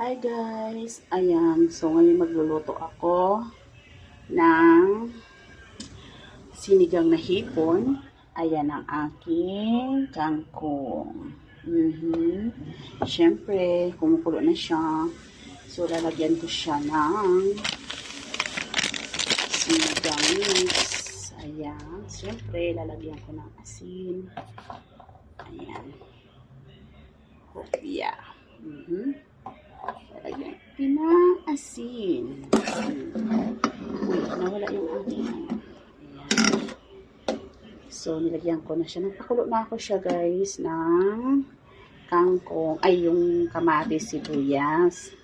Hi guys! Ayan, so ngayon magluluto ako ng sinigang na hipon. Ayan ang aking kangkong. Mhm. Siyempre, kumukulo na siya. So, lalagyan ko siya ng sinigang mix. Ayan. Siyempre, lalagyan ko ng asin. Ayan. Hopya. Mhm. Lalagyan ko ng asin. Uy, nawala yung aking ano. So, nilagyan ko na siya. Nagpakulo na ako siya, guys, ng kangkong. Ay, yung kamatis, sibuyas.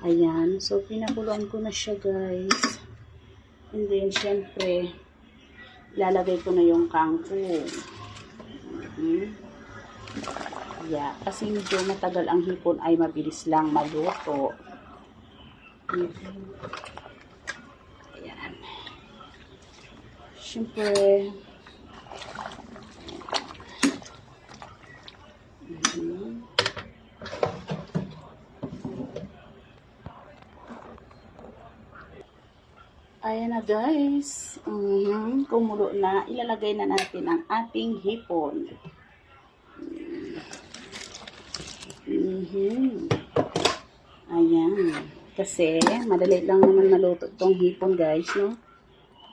Ayan. So, pinakuluan ko na siya, guys. And then, syempre, ilalagay ko na yung kangkong. Mhm. Yeah, kasi medyo matagal ang hipon ay mabilis lang maluto. Mhm. Ayan. Siyempre, Mhm. Ayan na guys. Mhm. Kumulo na. Ilalagay na natin ang ating hipon. Mhm. Ayan. Kasi, madali lang naman maluto itong hipon, guys, no?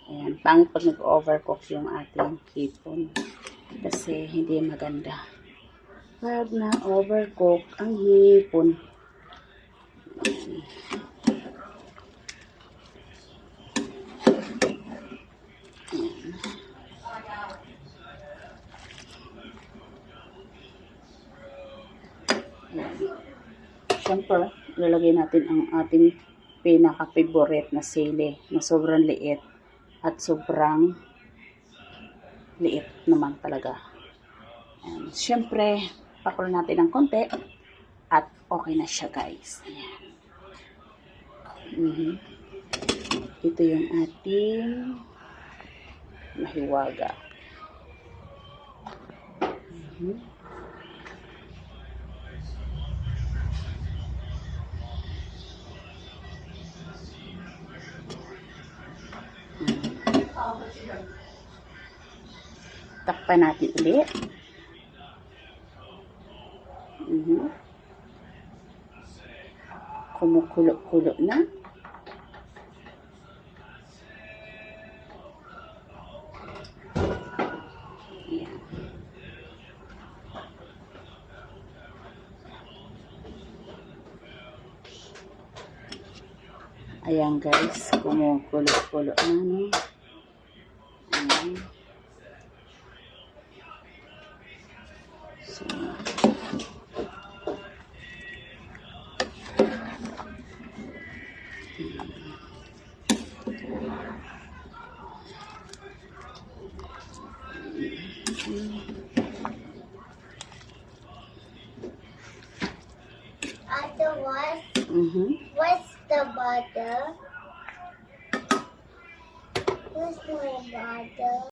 Ayan. Pangit pag nag-overcook yung ating hipon. Kasi, hindi maganda. Pag na-overcook ang hipon. Ayan. Ayan. Lalagay natin ang ating pinaka-favorite na sili na sobrang liit at sobrang liit naman talaga. Ayan. Siyempre, pakulo natin ng konti at okay na siya guys. Ayan. Mhm. Ito yung ating mahiwaga. Mhm. Takpan natin ulit. Mhm. Kumukulo-kulo na. Ayan guys, kumukulo-kulo na no. green. So. What? Mm-hmm. What's the butter? was my mother.